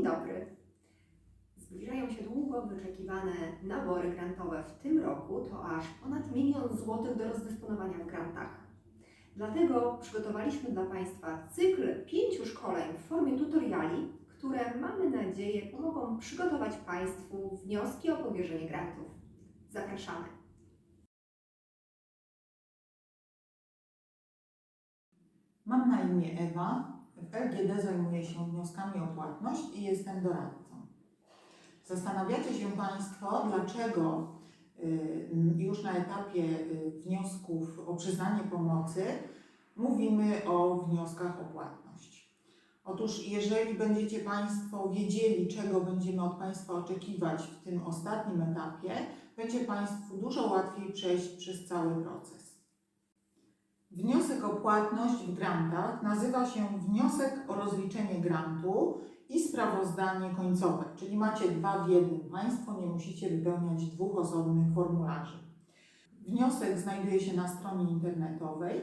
Dzień dobry. Zbliżają się długo wyczekiwane nabory grantowe w tym roku. To aż ponad milion złotych do rozdysponowania w grantach. Dlatego przygotowaliśmy dla Państwa cykl pięciu szkoleń w formie tutoriali, które mamy nadzieję pomogą przygotować Państwu wnioski o powierzenie grantów. Zapraszamy. Mam na imię Ewa. LGD zajmuję się wnioskami o płatność i jestem doradcą. Zastanawiacie się Państwo, dlaczego y, już na etapie y, wniosków o przyznanie pomocy mówimy o wnioskach o płatność. Otóż, jeżeli będziecie Państwo wiedzieli, czego będziemy od Państwa oczekiwać w tym ostatnim etapie, będzie Państwu dużo łatwiej przejść przez cały proces. Wniosek o płatność w grantach nazywa się wniosek o rozliczenie grantu i sprawozdanie końcowe, czyli macie dwa w jednym. Państwo nie musicie wypełniać dwóch osobnych formularzy. Wniosek znajduje się na stronie internetowej.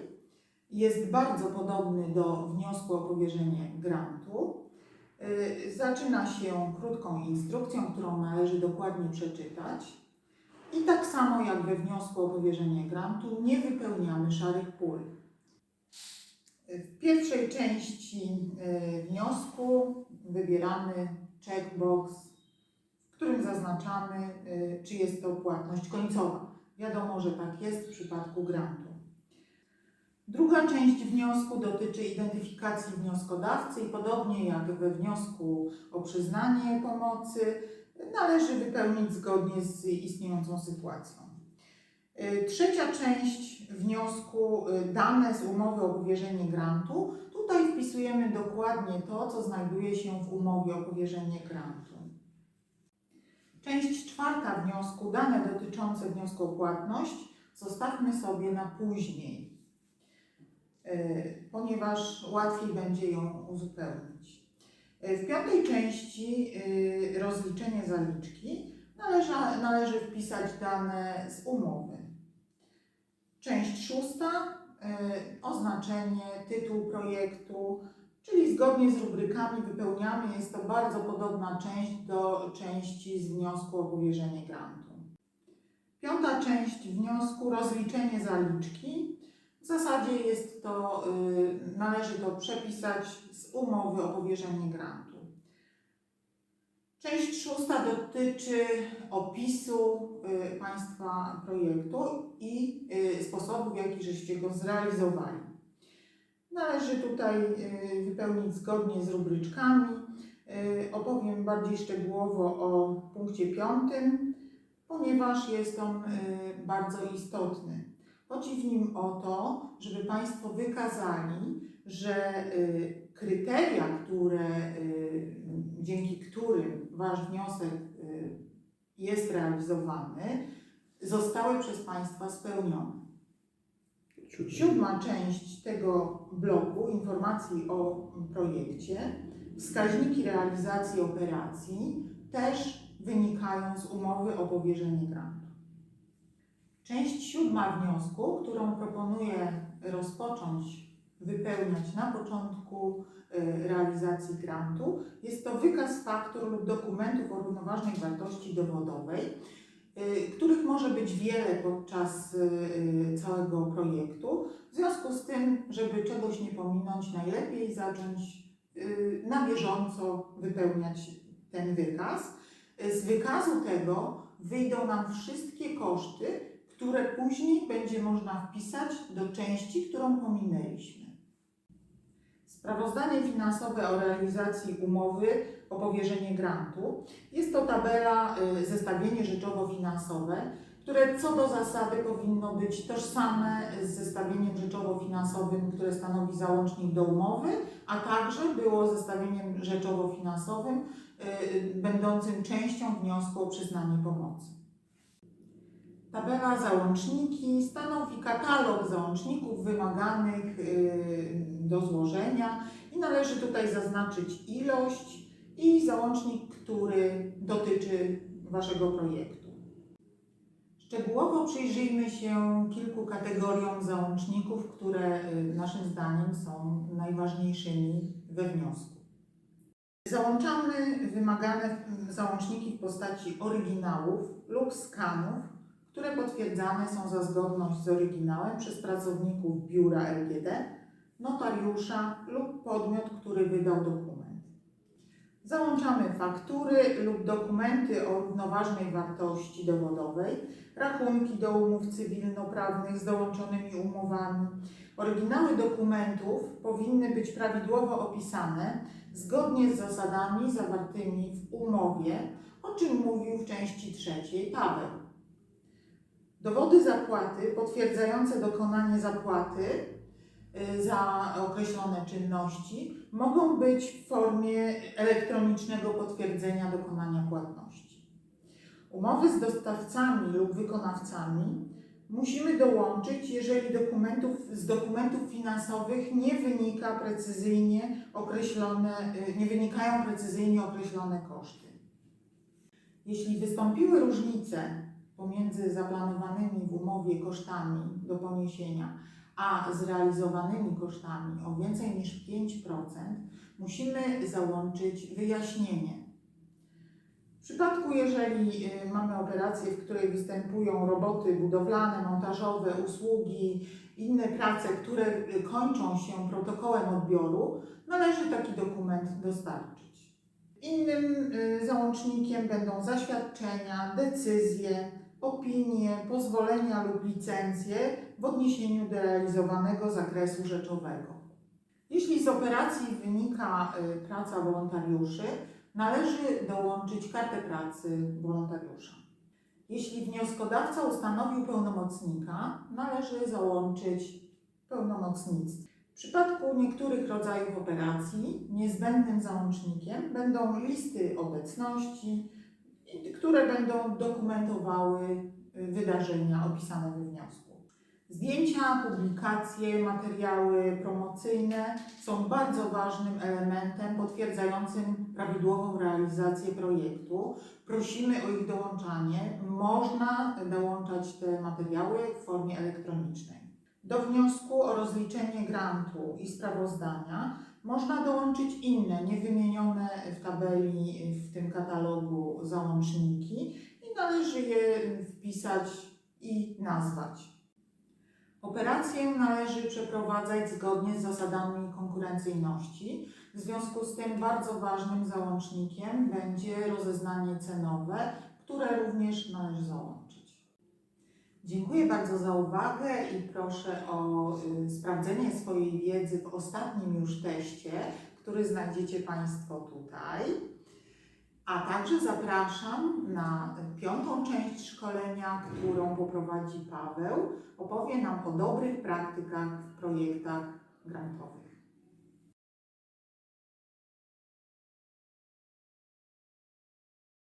Jest bardzo podobny do wniosku o powierzenie grantu. Yy, Zaczyna się krótką instrukcją, którą należy dokładnie przeczytać. I tak samo jak we wniosku o powierzenie grantu, nie wypełniamy szarych pól. W pierwszej części y, wniosku wybieramy checkbox, w którym zaznaczamy, y, czy jest to płatność końcowa. Wiadomo, że tak jest w przypadku grantu. Druga część wniosku dotyczy identyfikacji wnioskodawcy i podobnie jak we wniosku o przyznanie pomocy, należy wypełnić zgodnie z istniejącą sytuacją. Y, Trzecia część wniosku, y, dane z umowy o powierzenie grantu. Tutaj wpisujemy dokładnie to, co znajduje się w umowie o powierzenie grantu. Część czwarta wniosku, dane dotyczące wniosku o płatność, zostawmy sobie na później, y, ponieważ łatwiej będzie ją uzupełnić. W piątej części y, rozliczenie zaliczki należy, należy wpisać dane z umowy. Część szósta y, oznaczenie, tytuł projektu, czyli zgodnie z rubrykami wypełniamy. Jest to bardzo podobna część do części z wniosku o powierzenie grantu. Piąta część wniosku rozliczenie zaliczki. W zasadzie jest to, y, należy to przepisać z umowy o powierzenie grantu. Część szósta dotyczy opisu y, Państwa projektu i y, sposobu, w jaki żeście go zrealizowali. Należy tutaj wypełnić zgodnie z rubryczkami. Opowiem bardziej szczegółowo o punkcie piątym, ponieważ jest on bardzo istotny. Chodzi w nim o to, żeby Państwo wykazali, że y, kryteria, które, y, dzięki którym Wasz wniosek y, jest realizowany, zostały przez Państwa spełnione. Siódma część tego bloku informacji o projekcie, wskaźniki realizacji operacji też wynikają z umowy o powierzenie grantu. Część siódma wniosku, którą proponuję rozpocząć wypełniać na początku y, realizacji grantu, jest to wykaz faktur lub dokumentów o równoważnej wartości dowodowej, y, których może być wiele podczas y, całego projektu. W związku z tym, żeby czegoś nie pominąć, najlepiej zacząć na bieżąco wypełniać ten wykaz. Z wykazu tego wyjdą nam wszystkie koszty, które później będzie można wpisać do części, którą pominęliśmy. Sprawozdanie finansowe o realizacji umowy o powierzenie grantu. Jest to tabela, y, zestawienie rzeczowo-finansowe, które co do zasady powinno być tożsame z zestawieniem rzeczowo-finansowym, które stanowi załącznik do umowy, a także było zestawieniem rzeczowo-finansowym y, będącym częścią wniosku o przyznanie pomocy. Tabela załączniki stanowi katalog załączników wymaganych y, do złożenia i należy tutaj zaznaczyć ilość i załącznik, który dotyczy Waszego projektu. Szczegółowo przyjrzyjmy się kilku kategoriom załączników, które y, naszym zdaniem są najważniejszymi we wniosku. Załączamy wymagane mm, załączniki w postaci oryginałów lub skanów, które potwierdzane są za zgodność z oryginałem przez pracowników biura LGD, notariusza lub podmiot, który wydał dokument. Załączamy faktury lub dokumenty o równoważnej wartości dowodowej, rachunki do umów cywilnoprawnych z dołączonymi umowami. Oryginały dokumentów powinny być prawidłowo opisane zgodnie z zasadami zawartymi w umowie, o czym mówił w części trzeciej Paweł. Dowody zapłaty potwierdzające dokonanie zapłaty y, za określone czynności mogą być w formie elektronicznego potwierdzenia dokonania płatności. Umowy z dostawcami lub wykonawcami musimy dołączyć, jeżeli dokumentów, z dokumentów finansowych nie wynika precyzyjnie określone, y, nie wynikają precyzyjnie określone koszty. Jeśli wystąpiły różnice pomiędzy zaplanowanymi w umowie kosztami do poniesienia, a zrealizowanymi kosztami o więcej niż 5%, musimy załączyć wyjaśnienie. W przypadku, jeżeli y, mamy operację, w której występują roboty budowlane, montażowe, usługi, inne prace, które y, kończą się protokołem odbioru, należy taki dokument dostarczyć. Innym y, załącznikiem będą zaświadczenia, decyzje, opinie, pozwolenia lub licencje w odniesieniu do realizowanego zakresu rzeczowego. Jeśli z operacji wynika y, praca wolontariuszy, należy dołączyć kartę pracy wolontariusza. Jeśli wnioskodawca ustanowił pełnomocnika, należy załączyć pełnomocnictwo. W przypadku niektórych rodzajów operacji niezbędnym załącznikiem będą listy obecności, które będą dokumentowały y, wydarzenia opisane we wniosku. Zdjęcia, publikacje, materiały promocyjne są bardzo ważnym elementem potwierdzającym prawidłową realizację projektu. Prosimy o ich dołączanie. Można dołączać te materiały w formie elektronicznej. Do wniosku o rozliczenie grantu i sprawozdania można dołączyć inne, niewymienione w tabeli w tym katalogu załączniki i należy je wpisać i nazwać. Operację należy przeprowadzać zgodnie z zasadami konkurencyjności. W związku z tym bardzo ważnym załącznikiem będzie rozeznanie cenowe, które również należy załączyć. Dziękuję bardzo za uwagę i proszę o y, sprawdzenie swojej wiedzy w ostatnim już teście, który znajdziecie Państwo tutaj. A także zapraszam na piątą część szkolenia, którą poprowadzi Paweł. Opowie nam o dobrych praktykach w projektach grantowych.